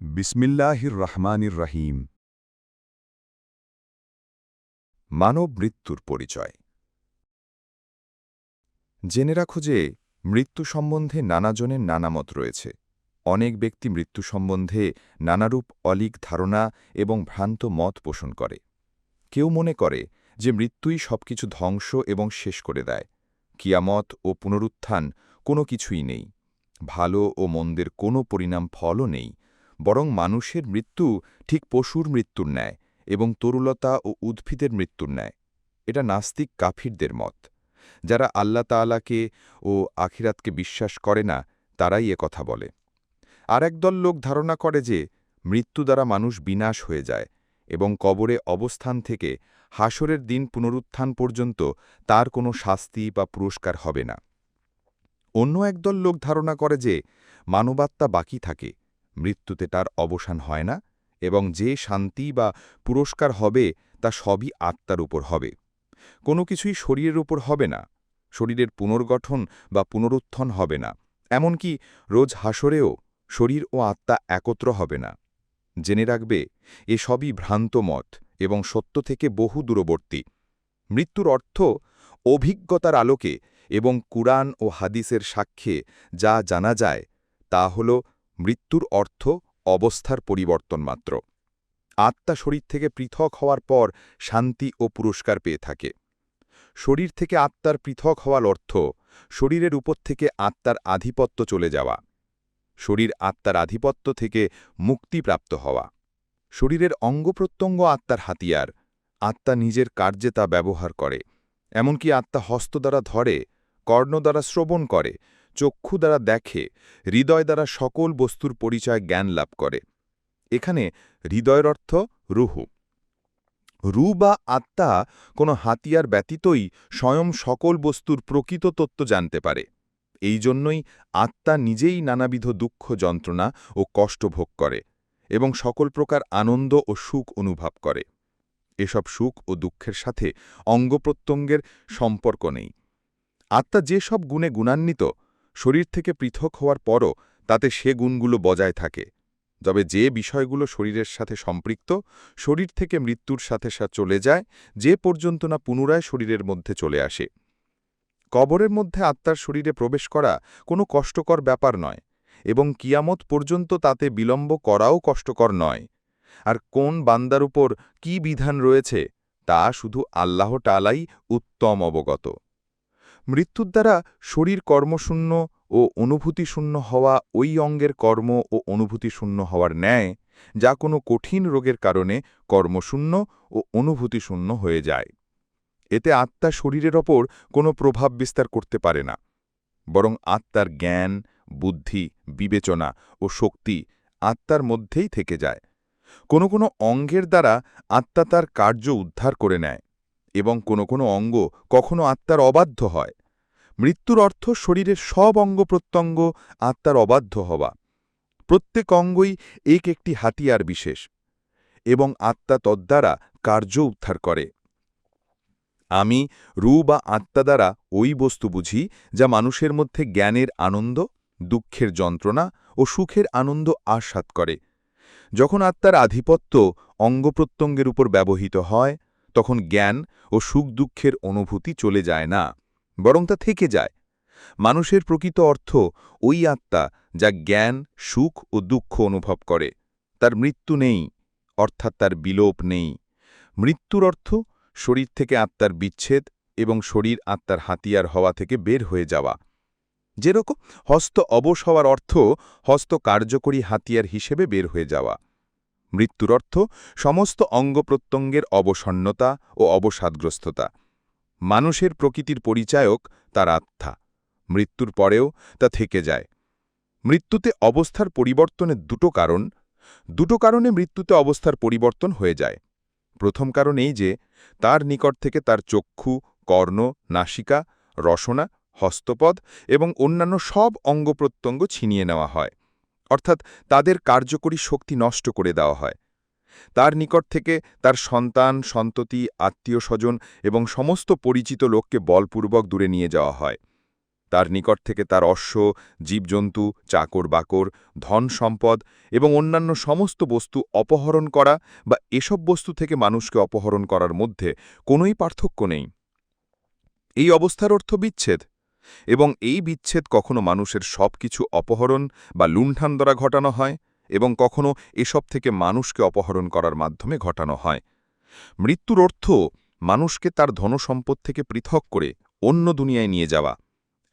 বিসমিল্লাহির রহমানির রহিম মানব মৃত্যুর পরিচয়। জেনে রাখো যে, মৃত্যু সম্বন্ধে নানাজনের নানা মত রয়েছে। অনেক ব্যক্তি মৃত্যু সম্বন্ধে নানারূপ অলিক ধারণা এবং ভ্রান্ত মত পোষণ করে। কেউ মনে করে যে মৃত্যুই সবকিছু ধ্বংস এবং শেষ করে দেয়। কিয়ামত ও পুনরুত্থান কোনো কিছুই নেই। ভালো ও মন্দের কোনো পরিণাম ফলও নেই। বরং মানুষের মৃত্যু ঠিক পশুর মৃত্যুর ন্যায় এবং তরুলতা ও উদ্ভিদের মৃত্যুর ন্যায়। এটা নাস্তিক কাফিরদের মত। যারা আল্লাহ তাআলাকে ও আখিরাতকে বিশ্বাস করে না, তারাই এ কথা বলে। আর একদল লোক ধারণা করে যে, মৃত্যু দ্বারা মানুষ বিনাশ হয়ে যায় এবং কবরে অবস্থান থেকে হাসরের দিন পুনরুত্থান পর্যন্ত তার কোনো শাস্তি বা পুরস্কার হবে না। অন্য একদল লোক ধারণা করে যে, মানবাত্মা বাকি থাকে মৃত্যুতে তার অবসান হয় না এবং যে শান্তি বা পুরস্কার হবে তা সবই আত্মার উপর হবে। কোনো কিছুই শরীরের উপর হবে না, শরীরের পুনর্গঠন বা পুনরুত্থন হবে না, এমনকি রোজ হাসরেও শরীর ও আত্মা একত্র হবে না। জেনে রাখবে, এ সবই ভ্রান্ত মত এবং সত্য থেকে বহু দূরবর্তী। মৃত্যুর অর্থ অভিজ্ঞতার আলোকে এবং কুরআন ও হাদিসের সাক্ষ্যে যা জানা যায় তা হল মৃত্যুর অর্থ অবস্থার পরিবর্তন মাত্র। আত্মা শরীর থেকে পৃথক হওয়ার পর শান্তি ও পুরস্কার পেয়ে থাকে। শরীর থেকে আত্মার পৃথক হওয়ার অর্থ শরীরের উপর থেকে আত্মার আধিপত্য চলে যাওয়া। শরীর আত্মার আধিপত্য থেকে মুক্তিপ্রাপ্ত হওয়া। শরীরের অঙ্গপ্রত্যঙ্গ আত্মার হাতিয়ার। আত্মা নিজের কার্যে তা ব্যবহার করে। এমনকি আত্মা হস্ত দ্বারা ধরে, কর্ণ দ্বারা শ্রবণ করে চক্ষু দ্বারা দেখে, হৃদয় দ্বারা সকল বস্তুর পরিচয় জ্ঞান লাভ করে। এখানে হৃদয়ের অর্থ রুহু। রু বা আত্মা কোনো হাতিয়ার ব্যতীতই স্বয়ং সকল বস্তুর প্রকৃত তত্ত্ব জানতে পারে। এই জন্যই আত্মা নিজেই নানাবিধ দুঃখ, যন্ত্রণা ও কষ্ট ভোগ করে এবং সকল প্রকার আনন্দ ও সুখ অনুভব করে। এসব সুখ ও দুঃখের সাথে অঙ্গপ্রত্যঙ্গের সম্পর্ক নেই। আত্মা যে সব গুণে গুণান্বিত শরীর থেকে পৃথক হওয়ার পরও তাতে সে গুণগুলো বজায় থাকে। তবে যে বিষয়গুলো শরীরের সাথে সম্পৃক্ত, শরীর থেকে মৃত্যুর সাথে সা চলে যায়, যে পর্যন্ত না পুনরায় শরীরের মধ্যে চলে আসে। কবরের মধ্যে আত্মার শরীরে প্রবেশ করা কোনো কষ্টকর ব্যাপার নয় এবং কিয়ামত পর্যন্ত তাতে বিলম্ব করাও কষ্টকর নয়। আর কোন বান্দার উপর কি বিধান রয়েছে, তা শুধু আল্লাহ টালাই উত্তম অবগত। মৃত্যুর দ্বারা শরীর কর্মশূন্য ও অনুভূতিশূন্য হওয়া ওই অঙ্গের কর্ম ও অনুভূতিশূন্য হওয়ার ন্যায়, যা কোনো কঠিন রোগের কারণে কর্মশূন্য ও অনুভূতিশূন্য হয়ে যায়। এতে আত্মা শরীরের ওপর কোনো প্রভাব বিস্তার করতে পারে না, বরং আত্মার জ্ঞান, বুদ্ধি, বিবেচনা ও শক্তি আত্মার মধ্যেই থেকে যায়। কোনো কোনো অঙ্গের দ্বারা আত্মা তার কার্য উদ্ধার করে নেয়। এবং কোনো কোনো অঙ্গ কখনো আত্মার অবাধ্য হয়। মৃত্যুর অর্থ শরীরের সব অঙ্গ প্রত্যঙ্গ আত্মার অবাধ্য হওয়া। প্রত্যেক অঙ্গই এক একটি হাতিয়ার বিশেষ এবং আত্মা তদ্বারা কার্য উদ্ধার করে। আমি রু বা আত্মা দ্বারা ওই বস্তু বুঝি যা মানুষের মধ্যে জ্ঞানের আনন্দ, দুঃখের যন্ত্রণা ও সুখের আনন্দ আস্বাদ করে। যখন আত্মার আধিপত্য অঙ্গপ্রত্যঙ্গের উপর ব্যবহৃত হয় তখন জ্ঞান ও সুখ দুঃখের অনুভূতি চলে যায় না, বরং তা থেকে যায়। মানুষের প্রকৃত অর্থ ওই আত্মা যা জ্ঞান, সুখ ও দুঃখ অনুভব করে। তার মৃত্যু নেই, অর্থাৎ তার বিলোপ নেই। মৃত্যুর অর্থ শরীর থেকে আত্মার বিচ্ছেদ এবং শরীর আত্মার হাতিয়ার হওয়া থেকে বের হয়ে যাওয়া। যেরকম হস্ত অবশ হওয়ার অর্থ হস্ত কার্যকরী হাতিয়ার হিসেবে বের হয়ে যাওয়া। মৃত্যুর অর্থ সমস্ত অঙ্গপ্রত্যঙ্গের অবসন্নতা ও অবসাদগ্রস্ততা। মানুষের প্রকৃতির পরিচায়ক তার আত্মা। মৃত্যুর পরেও তা থেকে যায়। মৃত্যুতে অবস্থার পরিবর্তনের দুটো কারণ। দুটো কারণে মৃত্যুতে অবস্থার পরিবর্তন হয়ে যায়। প্রথম কারণ এই যে, তার নিকট থেকে তার চক্ষু, কর্ণ, নাসিকা, রসনা, হস্তপদ এবং অন্যান্য সব অঙ্গপ্রত্যঙ্গ ছিনিয়ে নেওয়া হয়। অর্থাৎ তাদের কার্যকরী শক্তি নষ্ট করে দেওয়া হয়। তার নিকট থেকে তার সন্তান, সন্ততি আত্মীয় স্বজন এবং সমস্ত পরিচিত লোককে বলপূর্বক দূরে নিয়ে যাওয়া হয়। তার নিকট থেকে তার অশ্ব, জীবজন্তু, চাকর বাকর, ধন সম্পদ এবং অন্যান্য সমস্ত বস্তু অপহরণ করা বা এসব বস্তু থেকে মানুষকে অপহরণ করার মধ্যে কোনোই পার্থক্য নেই। এই অবস্থার অর্থ বিচ্ছেদ। এবং এই বিচ্ছেদ কখনো মানুষের সব কিছু অপহরণ বা লুণ্ঠান দ্বারা ঘটানো হয় এবং কখনো এসব থেকে মানুষকে অপহরণ করার মাধ্যমে ঘটানো হয়। মৃত্যুর অর্থ মানুষকে তার ধনসম্পদ থেকে পৃথক করে অন্য দুনিয়ায় নিয়ে যাওয়া।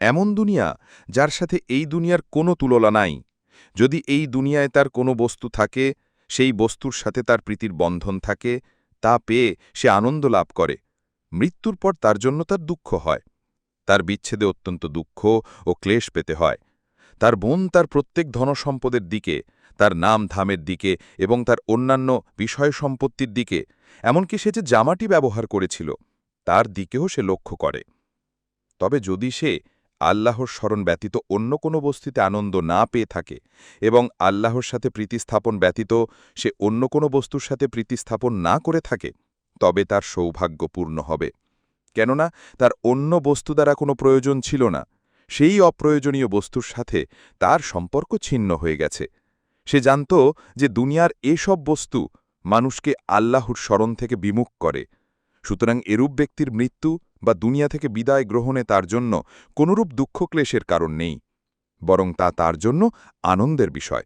এমন দুনিয়া যার সাথে এই দুনিয়ার কোনো তুলনা নাই। যদি এই দুনিয়ায় তার কোনো বস্তু থাকে, সেই বস্তুর সাথে তার প্রীতির বন্ধন থাকে, তা পেয়ে সে আনন্দ লাভ করে। মৃত্যুর পর তার জন্য তার দুঃখ হয়। তার বিচ্ছেদে অত্যন্ত দুঃখ ও ক্লেশ পেতে হয়। তার বোন তার প্রত্যেক ধনসম্পদের দিকে, তার নাম ধামের দিকে এবং তার অন্যান্য বিষয় সম্পত্তির দিকে, এমনকি সে যে জামাটি ব্যবহার করেছিল, তার দিকেও সে লক্ষ্য করে। তবে যদি সে আল্লাহর স্মরণ ব্যতীত অন্য কোনো বস্তুতে আনন্দ না পেয়ে থাকে এবং আল্লাহর সাথে প্রীতিস্থাপন ব্যতীত সে অন্য কোনো বস্তুর সাথে প্রীতিস্থাপন না করে থাকে, তবে তার সৌভাগ্য পূর্ণ হবে। কেননা তার অন্য বস্তু দ্বারা কোনো প্রয়োজন ছিল না, সেই অপ্রয়োজনীয় বস্তুর সাথে তার সম্পর্ক ছিন্ন হয়ে গেছে। সে জানত যে দুনিয়ার এসব বস্তু মানুষকে আল্লাহর স্মরণ থেকে বিমুখ করে, সুতরাং এরূপ ব্যক্তির মৃত্যু বা দুনিয়া থেকে বিদায় গ্রহণে তার জন্য কোনরূপ দুঃখ ক্লেশের কারণ নেই, বরং তা তার জন্য আনন্দের বিষয়,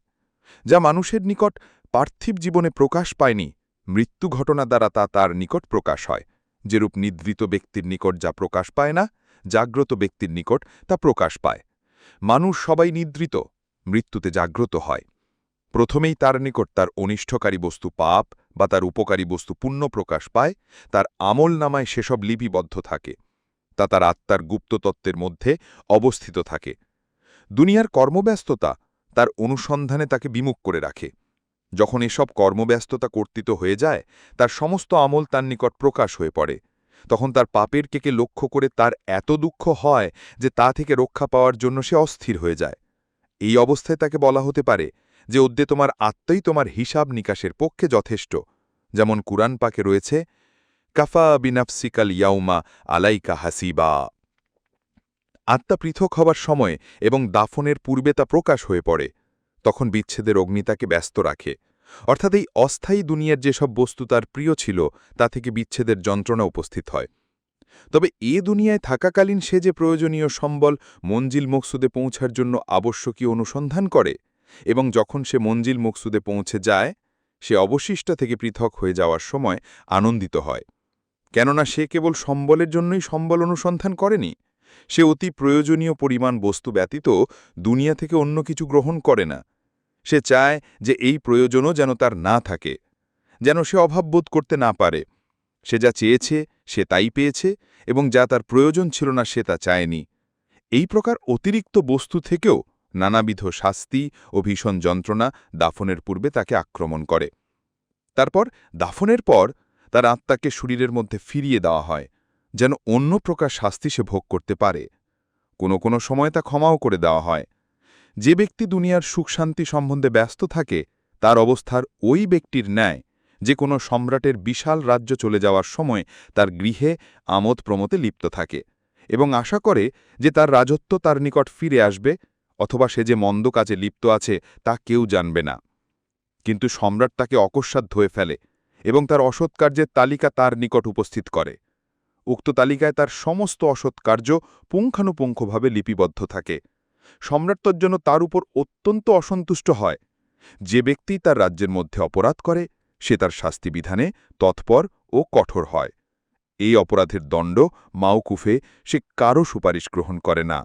যা মানুষের নিকট পার্থিব জীবনে প্রকাশ পায়নি, মৃত্যু ঘটনা দ্বারা তা তার নিকট প্রকাশ হয়। যেরূপ নিদ্রিত ব্যক্তির নিকট যা প্রকাশ পায় না, জাগ্রত ব্যক্তির নিকট তা প্রকাশ পায়। মানুষ সবাই নিদ্রিত, মৃত্যুতে জাগ্রত হয়। প্রথমেই তার নিকট তার অনিষ্টকারী বস্তু পাপ বা তার উপকারী বস্তু পুণ্য প্রকাশ পায়, তার আমল নামায় সেসব লিপিবদ্ধ থাকে, তা তার আত্মার গুপ্ততত্ত্বের মধ্যে অবস্থিত থাকে। দুনিয়ার কর্মব্যস্ততা তার অনুসন্ধানে তাকে বিমুখ করে রাখে। যখন এসব কর্মব্যস্ততা কর্তৃত হয়ে যায়, তার সমস্ত আমল তার নিকট প্রকাশ হয়ে পড়ে। তখন তার পাপের কেকে লক্ষ্য করে তার এত দুঃখ হয় যে তা থেকে রক্ষা পাওয়ার জন্য সে অস্থির হয়ে যায়। এই অবস্থায় তাকে বলা হতে পারে যে, অদ্যে তোমার আত্মাই তোমার হিসাব নিকাশের পক্ষে যথেষ্ট। যেমন কুরআন পাকে রয়েছে, কাফা বিনাফসিকাল ইয়াউমা আলাইকা হাসিবা। আত্মা পৃথক হবার সময় এবং দাফনের পূর্বে তা প্রকাশ হয়ে পড়ে। তখন বিচ্ছেদের অগ্নি তাকে ব্যস্ত রাখে। অর্থাৎ এই অস্থায়ী দুনিয়ার যেসব বস্তু তার প্রিয় ছিল, তা থেকে বিচ্ছেদের যন্ত্রণা উপস্থিত হয়। তবে এ দুনিয়ায় থাকাকালীন সে যে প্রয়োজনীয় সম্বল মঞ্জিল মকসুদে পৌঁছার জন্য আবশ্যকীয় অনুসন্ধান করে এবং যখন সে মঞ্জিল মকসুদে পৌঁছে যায়, সে অবশিষ্ট থেকে পৃথক হয়ে যাওয়ার সময় আনন্দিত হয়। কেননা সে কেবল সম্বলের জন্যই সম্বল অনুসন্ধান করেনি, সে অতি প্রয়োজনীয় পরিমাণ বস্তু ব্যতীত দুনিয়া থেকে অন্য কিছু গ্রহণ করে না। সে চায় যে এই প্রয়োজনও যেন তার না থাকে, যেন সে অভাববোধ করতে না পারে। সে যা চেয়েছে, সে তাই পেয়েছে, এবং যা তার প্রয়োজন ছিল না, সে তা চায়নি। এই প্রকার অতিরিক্ত বস্তু থেকেও নানাবিধ শাস্তি ও ভীষণ যন্ত্রণা দাফনের পূর্বে তাকে আক্রমণ করে। তারপর, দাফনের পর তার আত্মাকে শরীরের মধ্যে ফিরিয়ে দেওয়া হয়, যেন অন্য প্রকার শাস্তি সে ভোগ করতে পারে। কোনো কোনো সময় তা ক্ষমাও করে দেওয়া হয়। যে ব্যক্তি দুনিয়ার সুখ শান্তি সম্বন্ধে ব্যস্ত থাকে, তার অবস্থার ওই ব্যক্তির ন্যায় যে কোনো সম্রাটের বিশাল রাজ্য চলে যাওয়ার সময় তার গৃহে আমোদ প্রমোতে লিপ্ত থাকে এবং আশা করে যে তার রাজত্ব তার নিকট ফিরে আসবে অথবা সে যে মন্দ কাজে লিপ্ত আছে তা কেউ জানবে না। কিন্তু সম্রাট তাকে অকস্মাৎ ধুয়ে ফেলে এবং তার অসৎ কার্যের তালিকা তার নিকট উপস্থিত করে। উক্ত তালিকায় তার সমস্ত অসৎ কার্য পুঙ্খানুপুঙ্খভাবে লিপিবদ্ধ থাকে। সম্রাট তোর জন্য তার উপর অত্যন্ত অসন্তুষ্ট হয়। যে ব্যক্তি তার রাজ্যের মধ্যে অপরাধ করে, সে তার শাস্তিবিধানে তৎপর ও কঠোর হয়। এই অপরাধের দণ্ড মাউকুফে সে কারও সুপারিশ গ্রহণ করে না।